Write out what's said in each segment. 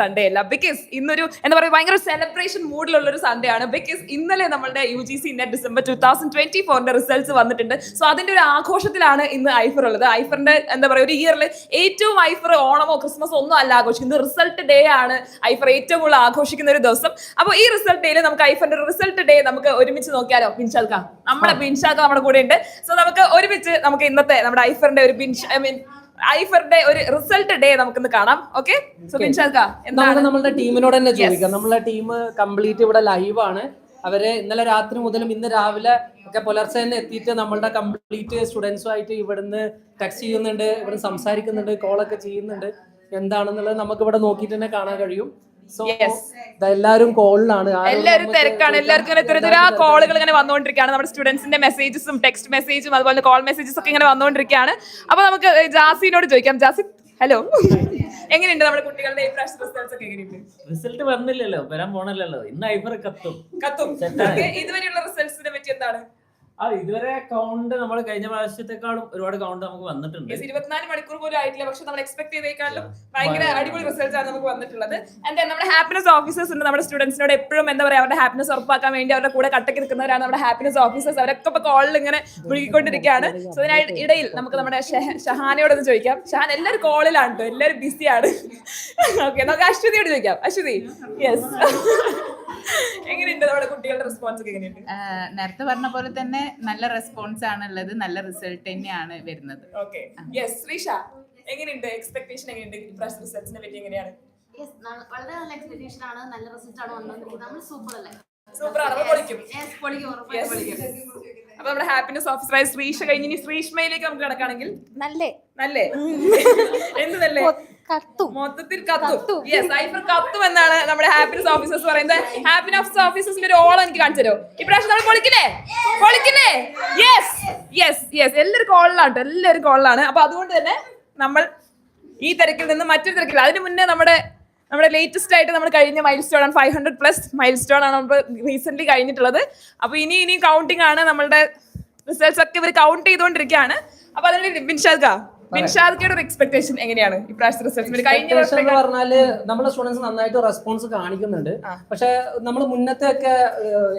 Sunday അല്ല. Because ഇന്നൊരു എന്താ പറയുക ഭയങ്കര സെലിബ്രേഷൻ മൂഡിലുള്ള ഒരു സൺഡേ ആണ്. ബിക്കോസ് ഇന്നലെ നമ്മളുടെ U G C NET December two thousand twenty ഫോറിന്റെ റിസൾട്ട്സ് വന്നിട്ടുണ്ട്. സോ അതിന്റെ ഒരു ആഘോഷത്തിലാണ് ഇന്ന് ഐഫർ ഉള്ളത്. ഐഫറിന്റെ എന്താ പറയുക ഒരു ഇയറിൽ ഏറ്റവും ഐഫർ ഓണമോ ക്രിസ്മസോ ഒന്നും അല്ല ആഘോഷിക്കുന്നത്. റിസൾട്ട് ഡേ ആണ് ഐഫർ ഏറ്റവും കൂടുതൽ ആഘോഷിക്കുന്ന ഒരു ദിവസം. അപ്പോൾ ഈ റിസൾട്ട് ഡേയിൽ നമുക്ക് ഐഫറിന്റെ റിസൾട്ട് ഡേ നമുക്ക് ഒരുമിച്ച് നോക്കിയാലോ? ബിൻഷാൽക്ക നമ്മുടെ ബിൻഷാൽക്ക നമ്മുടെ കൂടെ ഉണ്ട് സോ നമുക്ക് ഒരുമിച്ച് നമുക്ക് ഇന്നത്തെ നമ്മുടെ ഐഫറിന്റെ ഒരു ബിൻഷ് ഐ മീൻ ഐഫറിന്റെ ഒരു റിസൾട്ട് ഡേ നമുക്കിന്ന് കാണാം. ഓക്കെ നമുക്ക് നമ്മളുടെ ടീമിനോട് തന്നെ ചോദിക്കാം. നമ്മളെ ടീം കംപ്ലീറ്റ് ഇവിടെ ലൈവ് ആണ്. അവർ ഇന്നലെ രാത്രി മുതലും ഇന്ന് രാവിലെ ഒക്കെ പുലർച്ചെ തന്നെ എത്തിയിട്ട് നമ്മളുടെ കംപ്ലീറ്റ് സ്റ്റുഡൻസുമായിട്ട് ഇവിടുന്ന് ടെക്സ്റ്റ് ചെയ്യുന്നുണ്ട് ഇവിടുന്ന് സംസാരിക്കുന്നുണ്ട് കോളൊക്കെ ചെയ്യുന്നുണ്ട്. എന്താണെന്നുള്ളത് നമുക്ക് ഇവിടെ നോക്കിയിട്ട് തന്നെ കാണാൻ കഴിയും. സോ. എല്ലാവരും കോളിലാണ് എല്ലാവരും തിരക്കാണ്. എല്ലാവർക്കും ഇങ്ങനെ തുര കോളുകൾ ഇങ്ങനെ വന്നുകൊണ്ടിരിക്കുകയാണ്. നമ്മുടെ സ്റ്റുഡൻസിന്റെ മെസ്സേജസും ടെക്സ്റ്റ് മെസ്സേജും അതുപോലെ കോൾ മെസ്സേജസ് ഒക്കെ ഇങ്ങനെ വന്നുകൊണ്ടിരിക്കുകയാണ്. അപ്പൊ നമുക്ക് ജാസിനോട് ചോദിക്കാം. ജാസി ഹലോ എങ്ങനെയുണ്ട് നമ്മുടെ കുട്ടികളുടെ റിസൾട്ട്സ് ഒക്കെ എങ്ങനെയുണ്ട്? റിസൾട്ട് വന്നില്ലല്ലോ. വരാൻ പോണല്ലോ ഇന്ന് കത്തും. കത്തും. ഇതുവരെയുള്ള റിസൾട്ട്സിനെ പറ്റി എന്താണ്? ആ ഇതുവരെ കൗണ്ട് നമ്മൾ കഴിഞ്ഞ പ്രാവശ്യത്തെക്കാളും ഒരുപാട് കൗണ്ട് നമുക്ക് വന്നിട്ടുണ്ട്. ഇരുപത്തിനാല് മണിക്കൂർ പോലും ആയിട്ടില്ല. പക്ഷെ നമ്മൾ എക്സ്പെക്ട് ചെയ്തേക്കാളും ഭയങ്കര അടിപൊളി റിസൾട്ട് ആണ് നമുക്ക് വന്നിട്ടുള്ളത്. ആൻഡ് നമ്മുടെ ഹാപ്പിനെസ് ഓഫീസേഴ്സ് ഉണ്ട്. നമ്മുടെ സ്റ്റുഡൻസിനോട് എപ്പോഴും എന്താ പറയുക അവരുടെ ഹാപ്പിനെസ് ഉറപ്പാക്കാൻ വേണ്ടി അവരുടെ കൂടെ കട്ടക്ക് നിൽക്കുന്നവരാണ് നമ്മുടെ ഹാപ്പിനെസ് ഓഫീസേഴ്സ് അവരൊക്കെ ഇപ്പൊ കോളിൽ ഇങ്ങനെ മുഴുകിക്കൊണ്ടിരിക്കുകയാണ്. സോ അതിനായി ഇടയിൽ നമുക്ക് നമ്മുടെ ഷഹാനയോട് ഒന്ന് ചോദിക്കാം. ഷഹാൻ എല്ലാവരും കോളിലാണ് കേട്ടോ എല്ലാവരും ബിസിയാണ് ഓക്കെ നമുക്ക് അശ്വതിയോട് ചോദിക്കാം. അശ്വതി. യെസ് എങ്ങനെയുണ്ട് നമ്മുടെ കുട്ടികളുടെ റെസ്പോൺസ് എങ്ങനെയുണ്ട്? നേരത്തെ പറഞ്ഞ പോലെ തന്നെ നല്ല റെസ്പോൺസ് ആണ് ഉള്ളത് നല്ല റിസൾട്ട് തന്നെയാണ് വരുന്നത്. ഓക്കെ യെസ് ശ്രീഷ എങ്ങനെയുണ്ട്? എക്സ്പെക്ടേഷൻ എങ്ങനെയുണ്ട്? ഇപ്രാവശ്യം റിസൾട്ട്സിനെ പറ്റി എങ്ങനെയാണ്? വളരെ നല്ല എക്സ്പെക്ടേഷൻ ആണ്. നല്ല റിസൾട്ട് ആണ് വന്നുകൊണ്ടിരിക്കുന്നത് നമ്മൾ സൂപ്പർ അല്ലേ? സൂപ്പർ ആണ്. പൊളിക്കും. Yes, പൊളിക്കും. പൊളിക്കും. അപ്പൊ നമ്മുടെ ഹാപ്പിനെസ് ഓഫീസറായ ശ്രീഷ കഴിഞ്ഞ് ഇനി ശ്രീഷ്മയിലേക്ക് നമുക്ക് കിടക്കുകയാണെങ്കിൽ നല്ലേ. നല്ലേ? എന്ത് നല്ലേ? മൊത്തത്തിൽ കത്തും. യെസ് സൈഫർ കത്തും എന്നാണ് നമ്മുടെ ഹാപ്പിനെസ് ഓഫീസേഴ്സ് പറയുന്നത്. ഹാപ്പിനെസ് ഓഫീസേഴ്സിന്റെ ഒരു ഓളം എനിക്ക് കാണിച്ചു തരുമോ? ഇപ്രാവശ്യം നമ്മൾ പൊളിക്കില്ലേ? പൊളിക്കില്ലേ? യെസ് യെസ് യെസ് എല്ലാവരും കോളിലാണ് എല്ലാവരും കോളിലാണ് അപ്പൊ അതുകൊണ്ട് തന്നെ നമ്മൾ ഈ തിരക്കിൽ നിന്ന് മറ്റൊരു തിരക്കിൽ അതിന് മുന്നേ നമ്മുടെ നമ്മുടെ ലേറ്റസ്റ്റ് ആയിട്ട് നമ്മൾ കഴിഞ്ഞ മൈൽ സ്റ്റോൺ ആണ് five hundred plus milestone ആണ് നമ്മൾ റീസെന്റ് കഴിഞ്ഞിട്ടുള്ളത്. അപ്പൊ ഇനി ഇനി കൗണ്ടിങ് ആണ് നമ്മളുടെ റിസൾട്ട്സ് ഒക്കെ ഇവർ കൗണ്ട് ചെയ്തുകൊണ്ടിരിക്കുകയാണ്. അപ്പൊ അതിനുവേണ്ടി ബിൻഷാദ് ബിൻഷാദ്ക്കയുടെ ഒരു എക്സ്പെക്ടേഷൻ എങ്ങനെയാണ് ഇപ്രാവശ്യത്തെ റിസൾട്ട്സ് കഴിഞ്ഞ പറഞ്ഞാൽ നമ്മുടെ സ്റ്റുഡൻസ് നന്നായിട്ട് റെസ്പോൺസ് കാണിക്കുന്നുണ്ട്. പക്ഷെ നമ്മൾ മുന്നത്തെ ഒക്കെ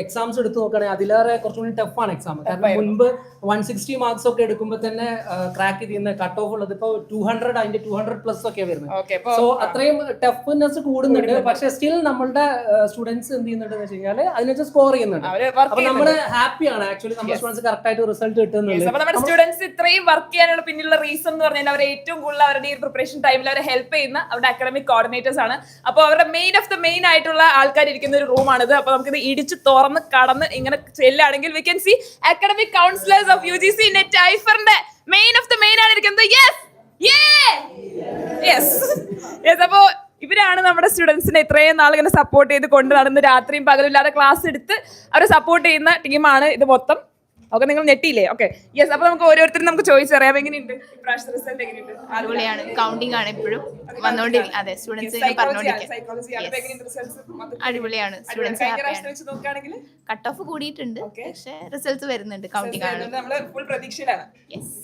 എക്സാംസ് എടുത്ത് നോക്കുകയാണെങ്കിൽ അതിലേറെ കുറച്ചുകൂടി ടഫ് ആണ് എക്സാം കാരണം മുൻപ് വൺ സിക്സ്റ്റി മാർക്സ് ഒക്കെ എടുക്കുമ്പോൾ തന്നെ ക്രാക്ക് ചെയ്യുന്ന കട്ട് ഓഫ് ഉള്ളത് ഇപ്പൊ ടു ഹൺഡ്രഡ് അതിന്റെ ടു ഹൺഡ്രഡ് പ്ലസ് ഒക്കെ വരുന്നത്. സോ അത്രയും ടഫ്നെസ് കൂടുന്നുണ്ട്. പക്ഷെ സ്റ്റിൽ നമ്മളുടെ സ്റ്റുഡൻസ് എന്ത് ചെയ്യുന്നുണ്ട് എന്ന് വെച്ച് കഴിഞ്ഞാൽ അതിനനുസരിച്ച് സ്കോർ ചെയ്യുന്നുണ്ട്. അപ്പൊ നമ്മൾ ഹാപ്പിയാണ് ആക്ച്വലി നമ്മുടെ സ്റ്റുഡൻസ് കറക്റ്റ് ആയിട്ട് റിസൾട്ട് കിട്ടുന്നുണ്ട്. സ്റ്റുഡൻസ് ഇത്രയും വർക്ക് ചെയ്യാനുള്ള പിന്നിലുള്ള റീസൺ എന്ന് പറഞ്ഞാൽ അവർ ഏറ്റവും കൂടുതൽ അവരുടെ ഈ പ്രിപ്പറേഷൻ ടൈമിൽ അവരെ ഹെൽപ്പ് ചെയ്യുന്ന അവരുടെ അക്കാഡമിക് കോർഡിനേറ്റേഴ്സ് ആണ്. അപ്പോൾ അവരുടെ മെയിൻ ഓഫ് ദ മെയിൻ ആയിട്ടുള്ള ആൾക്കാർ ഇരിക്കുന്ന ഒരു റൂമാണിത് അപ്പൊ നമുക്കിത് ഇടിച്ച് തുറന്ന് കടന്ന് ഇങ്ങനെ ചെല്ലുകയാണെങ്കിൽ we can see academic counsellors of U G C NET ഐഫറിന്റെ main of the main ആണ് ഇരിക്കുന്നത്. യെസ് യെസ് യെസ് അപ്പോ ഇവരാണ് നമ്മുടെ സ്റ്റുഡൻസിനെ ഇത്രയും നാൾ ഇങ്ങനെ സപ്പോർട്ട് ചെയ്ത് കൊണ്ടു നടന്ന് രാത്രിയും പകലും ഇല്ലാതെ ക്ലാസ് എടുത്ത് അവരെ സപ്പോർട്ട് ചെയ്യുന്ന ടീമാണ് ഇത് മൊത്തം. ഓക്കെ നിങ്ങൾ ഞെട്ടിയില്ലേ? ഓക്കെ. യെസ് അപ്പൊ നമുക്ക് ഓരോരുത്തരും നമുക്ക് ചോദിച്ചറിയാം എങ്ങനെയുണ്ട്? ഇപ്രാവശ്യത്തെ റിസൾട്ട് എങ്ങനെയുണ്ട്? അടിപൊളിയാണ്. കൗണ്ടിങ് ആണ് വന്നുകൊണ്ടിരിക്കും അതെ സ്റ്റുഡൻസ് അടിപൊളിയാണ്. സ്റ്റുഡൻസ് കട്ട് ഓഫ് കൂടിയിട്ടുണ്ട്. Okay. പക്ഷെ റിസൾട്ട്സ് വരുന്നുണ്ട് കൗണ്ടിങ് ആണ്. നമ്മൾ ഫുൾ പ്രതീക്ഷയിലാണ്.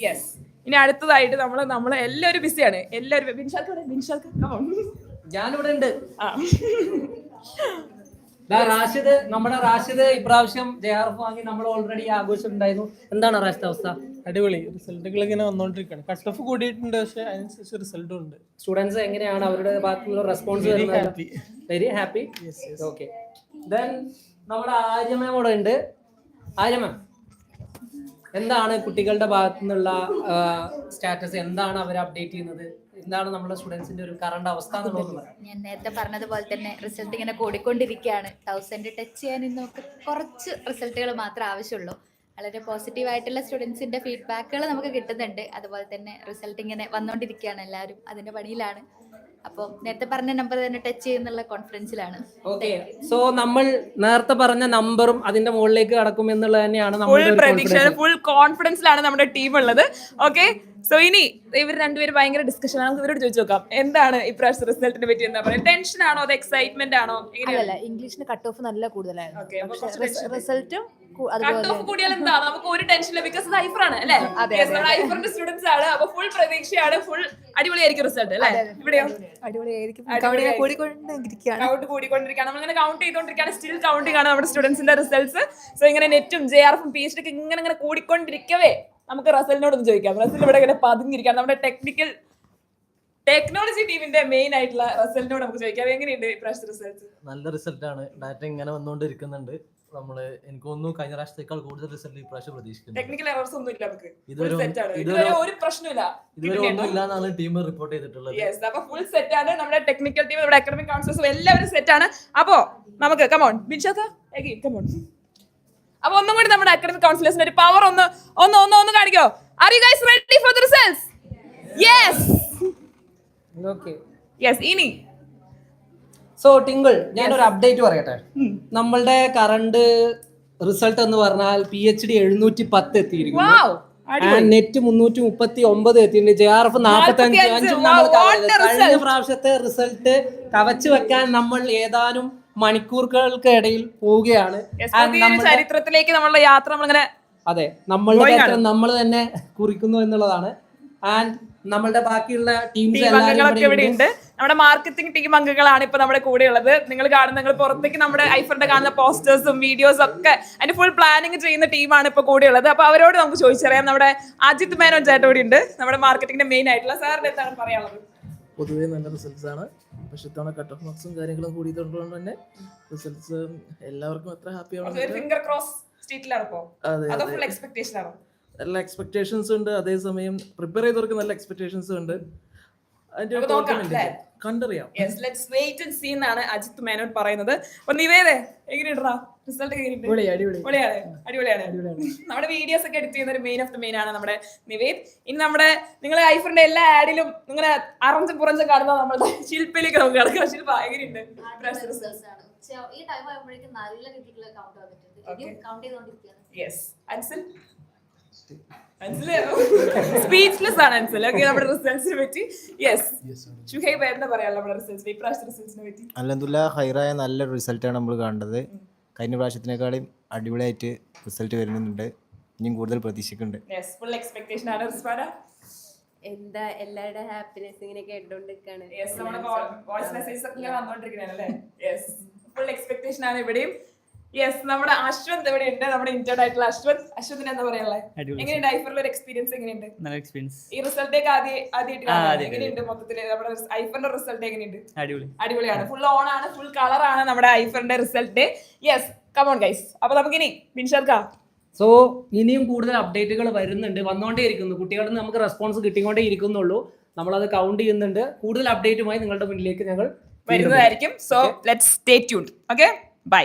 യെസ് ഇനി അടുത്തതായിട്ട് നമ്മൾ നമ്മൾ എല്ലാവരും ബിസിയാണ് എല്ലാവരും. ഞാനിവിടെ ഉണ്ട് ആ. റാഷിദ് നമ്മുടെ റാഷിദ് ഇപ്രാവശ്യം ജെ ആർ എഫ് വാങ്ങി നമ്മൾ ഓൾറെഡി ആഘോഷം ഉണ്ടായിരുന്നു എന്താണ് റാഷിദ് അവസ്ഥ? അടിപൊളി. റിസൾട്ടുകൾ ഇങ്ങനെ വന്നുകൊണ്ടിരിക്കുകയാണ് കട്ട് ഓഫ് കൂടിയിട്ടുണ്ട് പക്ഷേ അതിനനുസരിച്ച് റിസൾട്ടും ഉണ്ട്. സ്റ്റുഡൻസ് എങ്ങനെയാണ് അവരുടെ ബാക്കിയുള്ള response. Very happy okay then നമ്മുടെ ആര്യമ്മ കൂടെ ഉണ്ട്. ആര്യമ്മ എന്താണ് കുട്ടികളുടെ ഭാഗത്തു നിന്നുള്ള സ്റ്റാറ്റസ് എന്താണ് അവർ അപ്ഡേറ്റ് ചെയ്യുന്നത്? എന്താണ് നമ്മുടെ സ്റ്റുഡൻസിന്റെ ഒരു കറണ്ട് അവസ്ഥ ഞാൻ നേരത്തെ പറഞ്ഞതുപോലെ തന്നെ റിസൾട്ട് ഇങ്ങനെ കൂടിക്കൊണ്ടിരിക്കുകയാണ്. തൗസൻഡ് ടച്ച് ചെയ്യാൻ ഇന്ന് നമുക്ക് കുറച്ച് റിസൾട്ടുകൾ മാത്രമേ ആവശ്യമുള്ളൂ. വളരെ പോസിറ്റീവ് ആയിട്ടുള്ള സ്റ്റുഡൻസിന്റെ ഫീഡ്ബാക്കുകൾ നമുക്ക് കിട്ടുന്നുണ്ട്. അതുപോലെ തന്നെ റിസൾട്ട് ഇങ്ങനെ വന്നുകൊണ്ടിരിക്കുകയാണ് എല്ലാവരും അതിന്റെ പണിയിലാണ്. അപ്പോൾ നേരത്തെ പറഞ്ഞ നമ്പർ തന്നെ ടച്ച് ചെയ്യുന്നുള്ള കോൺഫിഡൻസിലാണ് ഓക്കെ സോ നമ്മൾ നേരത്തെ പറഞ്ഞ നമ്പറും അതിന്റെ മുകളിലേക്ക് കടക്കും എന്നുള്ളത് തന്നെയാണ് ഫുൾ പ്രതീക്ഷ ഫുൾ കോൺഫിഡൻസിലാണ് നമ്മുടെ ടീം ഉള്ളത്. ഓക്കെ സോ ഇനി ഇവർ രണ്ടുപേരും ഭയങ്കര ഡിസ്കഷൻ നമുക്ക് ഇവരോട് ചോദിച്ചു നോക്കാം. എന്താണ് ഇപ്രാവശ്യത്തെ റിസൾട്ടിനെ പറ്റി എന്താ പറയുക ടെൻഷൻ ആണോ അത് എക്സൈറ്റ്മെന്റ് ആണോ? അല്ല ഇംഗ്ലീഷിന് കട്ട് ഓഫ് നല്ല കൂടുതലായിരുന്നു. റിസൾട്ടും കട്ട് ഓഫ് കൂടിയാൽ നമുക്ക് ഒരു ടെൻഷനില്ല ബിക്കോസ് ഹൈഫർ ആണ് അല്ലേ? സ്റ്റുഡൻസ് ആണ്. അപ്പൊ ഫുൾ പ്രതീക്ഷയാണ് ഫുൾ അടിപൊളിയായിരിക്കും റിസൾട്ട് അല്ലേ? ഇവിടെയോ? അടിപൊളിയായിരിക്കും. കൗണ്ട് കൂടിക്കൊണ്ടിരിക്കുകയാണ്. നമ്മളിങ്ങനെ കൗണ്ട് ചെയ്തുകൊണ്ടിരിക്കുകയാണ് സ്റ്റിൽ കൗണ്ടിംഗ് ആണ് നമ്മുടെ സ്റ്റുഡൻസിന്റെ റിസൾട്ട്സ് സോ ഇങ്ങനെ നെറ്റും ജെ ആർ എഫും പി എച്ച് ഡി ഇങ്ങനെ ഇങ്ങനെ കൂടിക്കൊണ്ടിരിക്കവേ. നമുക്ക് റസലിനോട് ഒന്ന് ചോദിക്കാം. റസൽ ഇവിടെ ഇങ്ങനെ പതിഞ്ഞിരിക്കാം നമ്മുടെ ടെക്നിക്കൽ ടെക്നോളജി ടീമിന്റെ മെയിൻ ആയിട്ടുള്ള റസലിനോട് നമുക്ക് ചോദിക്കാം. എങ്ങനെയുണ്ട് ഇപ്രാവശ്യത്തെ റിസൾട്ട് നല്ല റിസൾട്ടാണ് ഡാറ്റ ഇങ്ങനെ വന്നുകൊണ്ടിരിക്കുന്നുണ്ട്. നമ്മൾ എനിക്ക് തോന്നുന്നു കഴിഞ്ഞ പ്രാവശ്യത്തേക്കാൾ കൂടുതൽ റിസൾട്ട് ഇപ്രാവശ്യം പ്രതീക്ഷിക്കുന്നു. ടെക്നിക്കൽ എറർസ് ഒന്നും ഇല്ല നമുക്ക്. ഇതുവരെ ഒരു പ്രശ്നമില്ല ഇതുവരെ ഒന്നും ഇല്ലാന്നാണ് ടീം റിപ്പോർട്ട് ചെയ്തിട്ടുള്ളത്. യെസ് അപ്പൊ ഫുൾ സെറ്റ് ആണ്. നമ്മുടെ ടെക്നിക്കൽ ടീം നമ്മുടെ അക്കാഡമിക് കൗൺസിലേഴ്സും എല്ലാവരും സെറ്റ് ആണ്. അപ്പോ നമുക്ക് കമോൺ ബിൻഷാക്ക? കമോൺ അപ്പൊ ഒന്നും കൂടി നമ്മുടെ അക്കാഡമിക് കൗൺസിലേഴ്സിന്റെ ഒരു പവർ ഒന്ന് ഒന്ന് ഒന്ന് ഒന്ന് കാണിക്കോ. Are you guys ready for the results yes okay yes ഇനി. സോ ടിങ്കിൾ ഞാനൊരു അപ്ഡേറ്റ് പറയട്ടെ? നമ്മളുടെ കറണ്ട് റിസൾട്ട് എന്ന് പറഞ്ഞാൽ പി എച്ച് ഡി എഴുന്നൂറ്റി പത്ത് എത്തിയിരിക്കുന്നു നെറ്റ് മുന്നൂറ്റി മുപ്പത്തി ഒമ്പത് എത്തിയിട്ടുണ്ട്. ജെ ആർ എഫ് നാൽപ്പത്തി അഞ്ച് 45. അഞ്ചും നമ്മൾ കഴിഞ്ഞ പ്രാവശ്യത്തെ റിസൾട്ട് കവച്ചു വെക്കാൻ നമ്മൾ ഏതാനും മണിക്കൂറുകൾക്ക് ഇടയിൽ പോവുകയാണ് ചരിത്രത്തിലേക്ക് നമ്മളുടെ യാത്ര നമ്മളിങ്ങനെ അതെ നമ്മളുടെ ചരിത്രം നമ്മൾ തന്നെ കുറിക്കുന്നു എന്നുള്ളതാണ്. ആൻഡ് നമ്മളുടെ ബാക്കിയുള്ള ടീംസ് അംഗങ്ങളൊക്കെ ഇവിടെ ഉണ്ട്. നമ്മുടെ മാർക്കറ്റിംഗ് ടീം അംഗങ്ങളാണ് ഇപ്പൊ നമ്മുടെ കൂടെ ഉള്ളത് നിങ്ങൾ കാണുന്ന നിങ്ങൾ പുറത്തേക്ക് നമ്മുടെ ഐഫറിന്റെ കാണുന്ന പോസ്റ്റേഴ്സും വീഡിയോസും ഒക്കെ അതിന്റെ ഫുൾ പ്ലാനിങ് ചെയ്യുന്ന ടീമാണ് ഇപ്പൊ കൂടെ ഉള്ളത് അപ്പൊ അവരോട് നമുക്ക് ചോദിച്ചറിയാം. നമ്മുടെ അജിത് മേനോൻ ചേട്ടൻ ഇവിടെ ഉണ്ട് നമ്മുടെ മാർക്കറ്റിംഗിന്റെ മെയിൻ ആയിട്ടുള്ള സാറിന്റെ എന്താണ് പറയാനുള്ളത്? പൊതുവേ നല്ല റിസൾട്ട്സ് ആണ്. പക്ഷെ ഇത്തവണ കട്ട് ഓഫ് മാർക്സും കാര്യങ്ങളും കൂടിയതുകൊണ്ട് തന്നെ റിസൾട്ട്സ് എല്ലാവർക്കും എത്ര ഹാപ്പി ആവണം നല്ല എക്സ്പെക്ടേഷൻസ് ഉണ്ട്. അതേസമയം പ്രിപ്പയർ ചെയ്തവർക്ക് നല്ല എക്സ്പെക്ടേഷൻസ് ഉണ്ട് അതിന്റെ നമുക്ക് നോക്കാം, അല്ലേ? കണ്ടറിയാം. Yes let's wait and see എന്നാണ് അജിത് മേനോൻ പറയുന്നത്. നിവേദേ എങ്ങനെയുണ്ടാ? റിസൾട്ട് അടിപൊളിയാണ് നമ്മുടെ വീഡിയോസ് ഒക്കെ എഡിറ്റ് ചെയ്യുന്ന ഒരു മെയിൻ ഓഫ് ദ മെയിൻ ആണ് നമ്മുടെ നിവേദ്. ഇനി നമ്മുടെ നിങ്ങളെ ഐഫറിന്റെ എല്ലാ ആഡിലും ഇങ്ങനെ അറഞ്ചും പുറഞ്ചും കാണുന്ന നമ്മുടെ ശില്പയിലേക്ക് നമുക്ക് കിടക്കാം ശില്പ എങ്ങനെയുണ്ട് ഈ ടൈം ആകുമ്പോഴേക്കും നല്ല കൗണ്ട് വന്നിട്ടുണ്ട്. Count yes Ansal? സ്പീച്ച്ലെസ് ആണ് അൻസൽ ഓക്കെ നമ്മുടെ റിസൾട്ട്സിനെ പറ്റി. യെസ് ഷുഹൈബ് എന്താ പറയാ നമ്മുടെ റിസൾട്ട്സിനെ ഇപ്രാവശ്യത്തെ റിസൾട്ട്സിനെ പറ്റി. അലഹദില്ല ഹൈറായ നല്ല റിസൾട്ടാണ് നമ്മൾ കണ്ടത് കഴിഞ്ഞ പ്രാവശ്യത്തിനേക്കാളും അടിപൊളിയായിട്ട് റിസൾട്ട് വരുന്നുണ്ട്. ഇനിയും കൂടുതൽ പ്രതീക്ഷിക്കുന്നുണ്ട്. യെസ് ഫുൾ എക്സ്പെക്ടേഷൻ ആണ് റിസ്വാന. എന്താ എല്ലാവരുടെ ഹാപ്പിനെസ് ഇങ്ങനെ കേട്ടോണ്ടിരിക്കാണ്. യെസ് നമ്മുടെ വോയിസ് മെസ്സേജസ് ഒക്കെ വന്നോണ്ടിരിക്കണല്ലേ യെസ് ഫുൾ എക്സ്പെക്ടേഷൻ ആണ് ഇവിടെയും. യെസ് നമ്മുടെ അശ്വന്ത് ഇവിടെ ഉണ്ട് നമ്മുടെ ഇന്റേൺ ആയിട്ടുള്ള അശ്വന്ത്. അശ്വന്തിന് എന്താ പറയാനുള്ളത് എങ്ങനെയുണ്ട്? ഐഫറിലെ ഒരു എക്സ്പീരിയൻസ് എങ്ങനെയുണ്ട്? നല്ല എക്സ്പീരിയൻസ് ഈ റിസൾട്ടേക്ക് ആദ്യം ആദ്യമായിട്ട്. എങ്ങനെയുണ്ട് മൊത്തത്തിൽ? നമ്മുടെ ഐഫറിന്റെ റിസൾട്ട് എങ്ങനെയുണ്ട്? അടിപൊളി. അടിപൊളിയാണ്. ഫുൾ ഓൺ ആണ് ഫുൾ കളർ ആണ് നമ്മുടെ ഐഫറിന്റെ result yes come on guys അപ്പൊ നമുക്കിനി ബിൻഷർക്കാ സോ ഇനിയും കൂടുതൽ അപ്ഡേറ്റുകൾ വരുന്നുണ്ട്. വന്നുകൊണ്ടേയിരിക്കുന്നു കുട്ടികളിൽ നിന്ന് നമുക്ക് റെസ്പോൺസ് കിട്ടിക്കൊണ്ടേ ഇരിക്കുന്നുള്ളൂ. നമ്മളത് കൗണ്ട് ചെയ്യുന്നുണ്ട്. കൂടുതൽ അപ്ഡേറ്റുമായി നിങ്ങളുടെ മുന്നിലേക്ക് ഞങ്ങൾ വരുന്നതായിരിക്കും. So let stay tuned okay bye